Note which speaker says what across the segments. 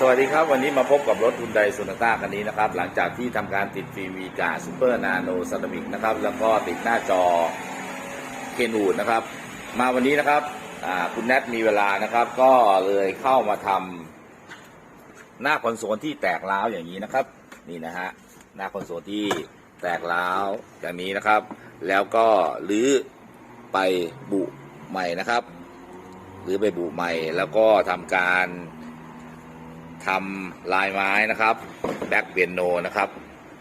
Speaker 1: สวัสดีครับ วันนี้มาพบกับรถ h ุนได s ซนาต้าคันนี้นะครับ หลังจากที่ทำการติดฟิล์มวีกาซูเปอร์นาโนซาร์มิกนะครับ แล้วก็ติดหน้าจอเคนอูดนะครับ มาวันนี้นะครับคุณแนทมีเวลานะครับ ก็เลยเข้ามาทำหน้าคอนโซลที่แตกร้าวอย่างนี้นะครับ นี่นะฮะหน้าคอนโซลที่แตกร้าวอย่างนี้นะครับ แล้วก็รื้อไปบุใหม่นะครับหรือไปบุใหม่แล้วก็ทำการ ทำลายไม้นะครับแบ็กเปียโนนะครับ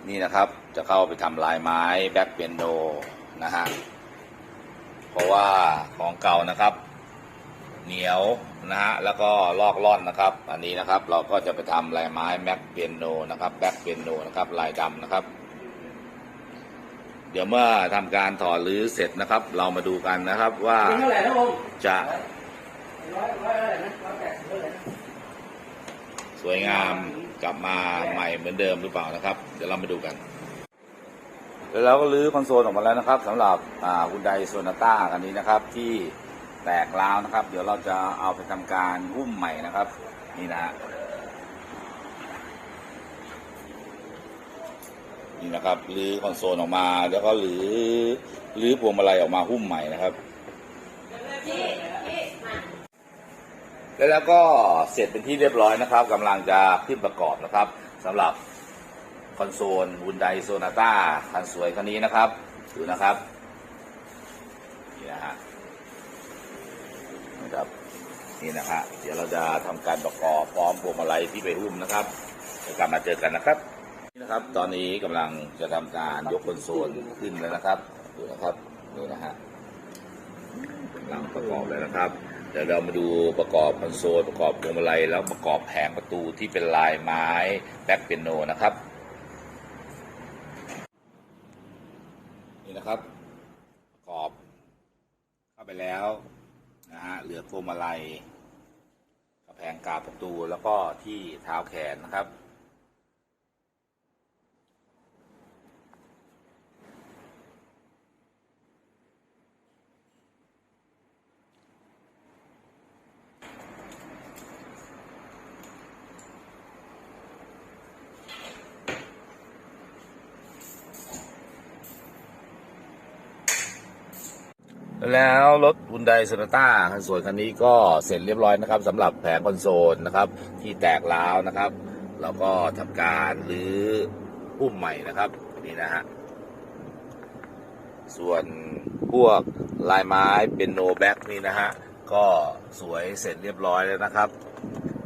Speaker 1: นี่นะครับจะเข้าไปทำลายไม้แบ็กเปียโนนะฮะเพราะว่าของเก่านะครับ เหนียวนะฮะแล้วก็ลอกล่อนนะครับ อันนี้นะครับเราก็จะไปทำลายไม้แบ็กเปียโนนะครับแบ็กเปียโนนะครับลายดำนะครับ เดี๋ยวเมื่อทำการถอดหรือเสร็จนะครับ เรามาดูกันนะครับว่า
Speaker 2: เป็นเท่าไหร่นะผม
Speaker 1: จะ วยงามกลับมาใหม่เหมือนเดิมหรือเปล่านะครับ เดี๋ยวเรามาดูกัน แล้วเราก็รื้อคอนโซลออกมาแล้วนะครับสำหรับฮุนไดโซนาต้าคันนี้นะครับที่แตกร้าวนะครับ เดี๋ยวเราจะเอาไปทำการหุ้มใหม่นะครับนี่นะนี่นะครับรื้อคอนโซลออกมาแล้วก็รื้อรื้อพวงมาลัยออกมาหุ้มใหม่นะครับ แล้วแล้วก็เสร็จเป็นที่เรียบร้อยนะครับกำลังจะขึ้นประกอบนะครับสำหรับคอนโซลฮุนไดโซนาต้าคันสวยคันนี้นะครับ ดูนะครับนี่นะฮะนะครับนี่นะฮะเดี๋ยวเราจะทำการประกอบพร้อมพวงมาลัยที่ไปหุ้มนะครับเดี๋ยวกลับมาเจอกันนะครับนี่นะครับ ตอนนี้กำลังจะทำการยกคอนโซลขึ้นแล้วนะครับดูนะครับนี่นะฮะกำลังประกอบเลยนะครับ เดี๋ยวเรามาดูประกอบคอนโซลประกอบพวงมาลัยแล้วประกอบแผงประตูที่เป็นลายไม้แบ็คเปียโนนะครับ นี่นะครับ ประกอบ เข้าไปแล้วนะฮะเหลือพวงมาลัยกับแผงกาบประตูแล้วก็ที่เท้าแขนนะครับ แล้วรถ h ุนได s ซนต้าคันสวยคันนี้ก็เสร็จเรียบร้อยนะครับสำหรับแผงคอนโซลนะครับ ที่แตกร้าวนะครับ แล้วก็ทำการรื้อหุ้มใหม่นะครับนี่นะฮะส่วนพวกลายไม้เป็นโนแบ็กนี่นะฮะก็สวยเสร็จเรียบร้อยแล้วนะครับ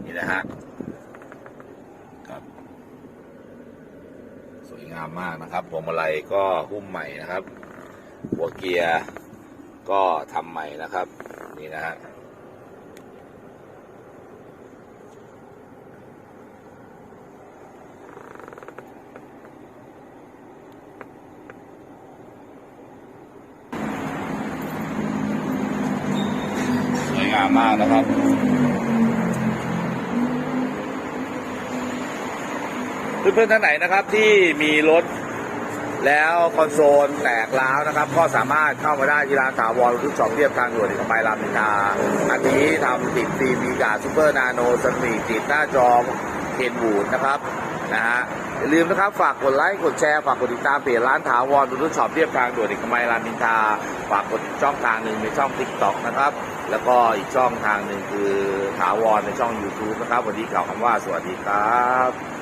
Speaker 1: นี่นะฮะครับสวยงามมากนะครับพวงมาลัยก็หุ้มใหม่นะครับ หัวเกียร์ ก็ทำใหม่นะครับ นี่นะฮะสวยงามมากนะครับเพื่อนๆท่านไหนนะครับที่มีรถ แล้วคอนโซลแตกร้าวนะครับ ก็สามารถเข้ามาได้ที่ร้านถาวรทุกช่องเรียบทางด่วนเอกมัยรามอินทราอันนี้ทำติดฟิล์มมีกาซูเปอร์นาโนสมีติดหน้าจอเคนบูดนะครับนะฮะอย่าลืมนะครับฝากกดไลค์กดแชร์ฝากกดติดตามเพจร้านถาวรทุกช่องเรียบทางด่วนเอกมัยรามอินทราฝากกดช่องทางหนึ่งในช่องทิกต็อกนะครับแล้วก็อีกช่องทางหนึ่งคือถาวรในช่อง YouTube นะครับ วันนี้กล่าวคำว่าสวัสดีครับ